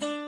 you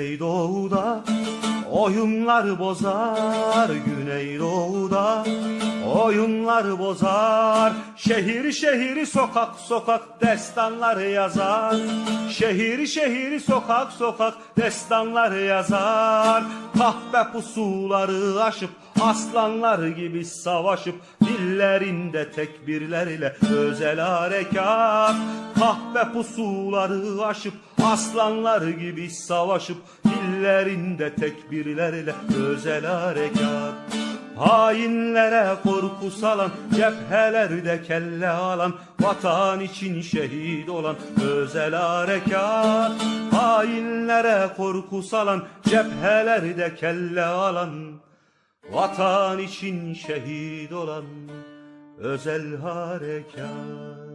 Güneydoğu'da oyunlar bozar Güneydoğu'da oyunlar bozar. Şehir şehir sokak sokak destanlar yazar. Şehir şehir sokak sokak destanlar yazar. Kahpe pusuları aşıp aslanlar gibi savaşıp Dillerinde tekbirlerle özel harekat Kahpe pusuları aşıp aslanlar gibi savaşıp Dillerinde tekbirlerle özel harekat Hainlere korku salan, cephelerde kelle alan, vatan için şehit olan özel harekat. Hainlere korku salan, cephelerde kelle alan, vatan için şehit olan özel harekat.